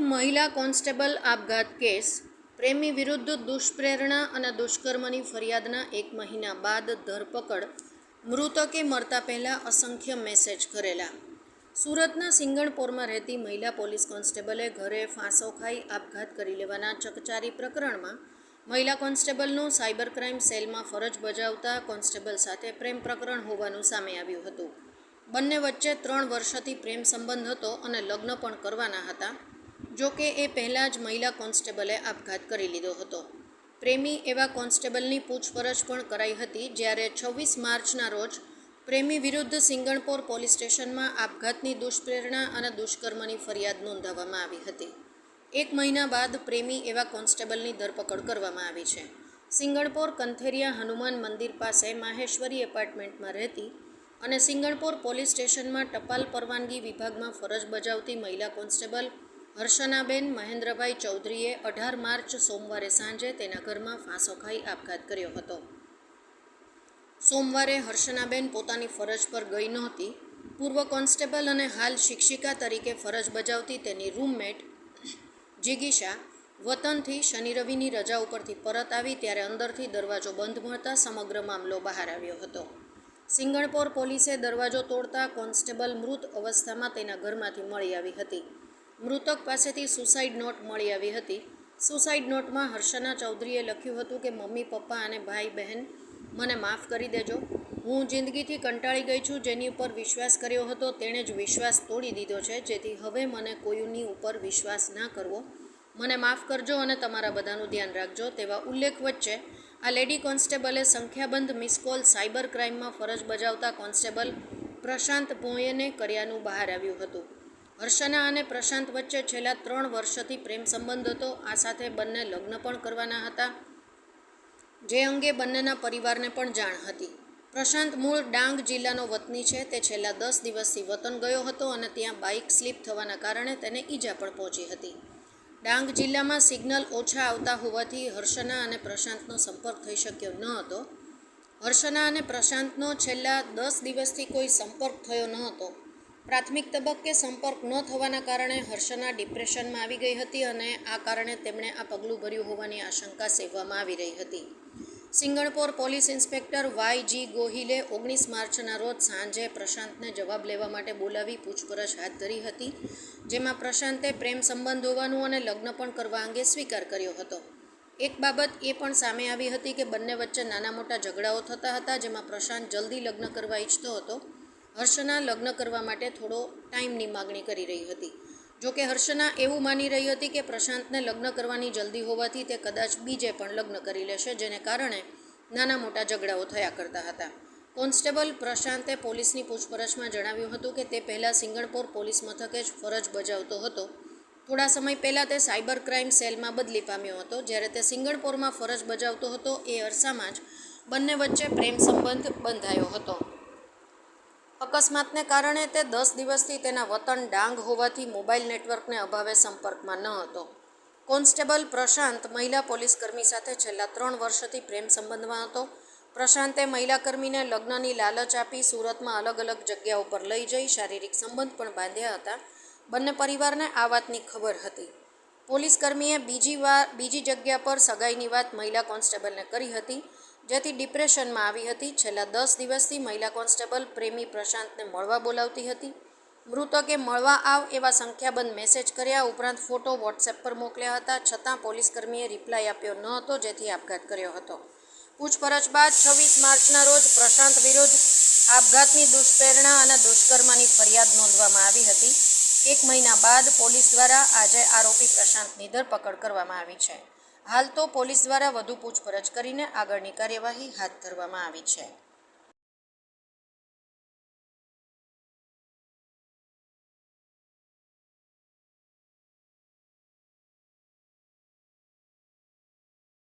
મહિલા કોન્સ્ટેબલ આપઘાત કેસ. પ્રેમી વિરુદ્ધ દુષ્પ્રેરણા અને દુષ્કર્મની ફરિયાદના એક મહિના બાદ ધરપકડ. મૃતકે મરતા પહેલાં અસંખ્ય મેસેજ કરેલા. સુરતના સિંગણપોરમાં રહેતી મહિલા પોલીસ કોન્સ્ટેબલે ઘરે ફાંસો ખાઈ આપઘાત કરી લેવાના ચકચારી પ્રકરણમાં મહિલા કોન્સ્ટેબલનું સાયબર ક્રાઇમ સેલમાં ફરજ બજાવતા કોન્સ્ટેબલ સાથે પ્રેમ પ્રકરણ હોવાનું સામે આવ્યું હતું. બંને વચ્ચે ત્રણ વર્ષથી પ્રેમ સંબંધ હતો અને લગ્ન પણ કરવાના હતા, જો કે એ પહેલાં જ મહિલા કોન્સ્ટેબલે આપઘાત કરી લીધો હતો. પ્રેમી એવા કોન્સ્ટેબલની પૂછપરછ પણ કરાઈ હતી જ્યારે છવ્વીસ માર્ચના રોજ પ્રેમી વિરુદ્ધ સિંગણપોર પોલીસ સ્ટેશનમાં આપઘાતની દુષ્પ્રેરણા અને દુષ્કર્મની ફરિયાદ નોંધાવવામાં આવી હતી. એક મહિના બાદ પ્રેમી એવા કોન્સ્ટેબલની ધરપકડ કરવામાં આવી છે. સિંગણપોર કંથેરિયા હનુમાન મંદિર પાસે માહેશ્વરી એપાર્ટમેન્ટમાં રહેતી અને સિંગણપોર પોલીસ સ્ટેશનમાં ટપાલ પરવાનગી વિભાગમાં ફરજ બજાવતી મહિલા કોન્સ્ટેબલ હર્ષનાબેન મહેન્દ્રભાઈ ચૌધરીએ અઢાર માર્ચ સોમવારે સાંજે તેના ઘરમાં ફાંસો ખાઈ આપઘાત કર્યો હતો. સોમવારે હર્ષનાબેન પોતાની ફરજ પર ગઈ નહોતી. પૂર્વ કોન્સ્ટેબલ અને હાલ શિક્ષિકા તરીકે ફરજ બજાવતી તેની રૂમમેટ જિગીશા વતનથી શનિ રવિની રજા ઉપરથી પરત આવી ત્યારે અંદરથી દરવાજો બંધ મળતા સમગ્ર મામલો બહાર આવ્યો હતો. સિંગણપોર પોલીસે દરવાજો તોડતા કોન્સ્ટેબલ મૃત અવસ્થામાં તેના ઘરમાંથી મળી આવી હતી. મૃતક પાસેથી સુસાઇડ નોટ મળી આવી હતી. સુસાઇડ નોટમાં હર્ષના ચૌધરીએ લખ્યું હતું કે, મમ્મી, પપ્પા અને ભાઈ બહેન, મને માફ કરી દેજો. હું જિંદગીથી કંટાળી ગઈ છું. જેની ઉપર વિશ્વાસ કર્યો હતો, તેણે જ વિશ્વાસ તોડી દીધો છે. જેથી હવે મને કોઈની ઉપર વિશ્વાસ ના કરવો. મને માફ કરજો અને તમારા બધાનું ધ્યાન રાખજો. તેવા ઉલ્લેખ વચ્ચે આ લેડી કોન્સ્ટેબલે સંખ્યાબંધ મિસ કોલ સાયબર ક્રાઇમમાં ફરજ બજાવતા કોન્સ્ટેબલ પ્રશાંત ભોયને કર્યાનું બહાર આવ્યું હતું. હર્ષના અને પ્રશાંત વચ્ચે છેલ્લા ત્રણ વર્ષથી પ્રેમ સંબંધ હતો. આ સાથે બંને લગ્ન પણ કરવાના હતા. જે અંગે બંનેના પરિવારને પણ જાણ હતી. પ્રશાંત મૂળ ડાંગ જિલ્લાનો વતની છે. તે છેલ્લા દસ દિવસથી વતન ગયો હતો અને ત્યાં બાઇક સ્લીપ થવાના કારણે તેને ઈજા પણ પહોંચી હતી. ડાંગ જિલ્લામાં સિગ્નલ ઓછા આવતા હોવાથી હર્ષના અને પ્રશાંતનો સંપર્ક થઈ શક્યો ન હતો. હર્ષના અને પ્રશાંતનો છેલ્લા દસ દિવસથી કોઈ સંપર્ક થયો ન હતો પ્રાથમિક તબક્કે સંપર્ક ન થવાના કારણે હર્ષના ડિપ્રેશનમાં આવી ગઈ હતી અને આ કારણે તેમણે આ પગલું ભર્યું હોવાની આશંકા સેવવામાં આવી રહી હતી. Singanpor police inspector Y G ગોહિલે ઓગણીસ માર્ચના રોજ સાંજે પ્રશાંતને જવાબ લેવા માટે બોલાવી પૂછપરછ હાથ ધરી હતી, જેમાં પ્રશાંતે પ્રેમ સંબંધ હોવાનું અને લગ્ન પણ કરવા અંગે સ્વીકાર કર્યો હતો. એક બાબત એ પણ સામે આવી હતી કે બંને વચ્ચે નાના મોટા ઝઘડાઓ થતા હતા, જેમાં પ્રશાંત જલ્દી લગ્ન કરવા ઈચ્છતો હતો. હર્ષના લગ્ન કરવા માટે થોડો ટાઈમની માગણી કરી રહી હતી. જોકે હર્ષના એવું માની રહી હતી કે પ્રશાંતને લગ્ન કરવાની જલ્દી હોવાથી તે કદાચ બીજે પણ લગ્ન કરી લેશે, જેને કારણે નાના મોટા ઝઘડાઓ થયા કરતા હતા. કોન્સ્ટેબલ પ્રશાંતે પોલીસની પૂછપરછમાં જણાવ્યું હતું કે તે પહેલાં સિંગણપોર પોલીસ મથકે જ ફરજ બજાવતો હતો. થોડા સમય પહેલાં તે સાયબર ક્રાઇમ સેલમાં બદલી પામ્યો હતો. જ્યારે તે સિંગણપોરમાં ફરજ બજાવતો હતો, એ અરસામાં જ બંને વચ્ચે પ્રેમ સંબંધ બંધાયો હતો. અકસ્માતને કારણે તે દસ દિવસથી તેના વતન ડાંગ હોવાથી મોબાઈલ નેટવર્કને અભાવે સંપર્કમાં ન હતો. કોન્સ્ટેબલ પ્રશાંત મહિલા પોલીસકર્મી સાથે છેલ્લા ત્રણ વર્ષથી પ્રેમ સંબંધમાં હતો. પ્રશાંતે મહિલા કર્મીને લગ્નની લાલચ આપી સુરતમાં અલગ અલગ જગ્યાઓ પર લઈ જઈ શારીરિક સંબંધ પણ બાંધ્યા હતા. બંને પરિવારને આ વાતની ખબર હતી. પોલીસ કર્મીએ બીજી વાર, બીજી જગ્યા પર સગાઈની વાત મહિલા કોન્સ્ટેબલને કરી હતી, જેથી ડિપ્રેશનમાં આવી હતી. છેલ્લા દસ દિવસથી મહિલા કોન્સ્ટેબલ પ્રેમી પ્રશાંતને મળવા બોલાવતી હતી. મૃતકે મળવા આવ એવા સંખ્યાબંધ મેસેજ કર્યા, ઉપરાંત ફોટો વોટ્સએપ પર મોકલ્યા હતા. છતાં પોલીસકર્મીએ રિપ્લાય આપ્યો ન હતો, જેથી આપઘાત કર્યો હતો. પૂછપરછ બાદ છવ્વીસ માર્ચના રોજ પ્રશાંત વિરુદ્ધ આપઘાતની દુષ્પ્રેરણા અને દુષ્કર્મની ફરિયાદ નોંધવામાં આવી હતી. એક મહિના બાદ પોલીસ દ્વારા આજે આરોપી પ્રશાંતની ધરપકડ કરવામાં આવી છે. હાલ તો પોલીસ દ્વારા વધુ પૂછપરછ કરીને આગળની કાર્યવાહી હાથ ધરવામાં આવી છે.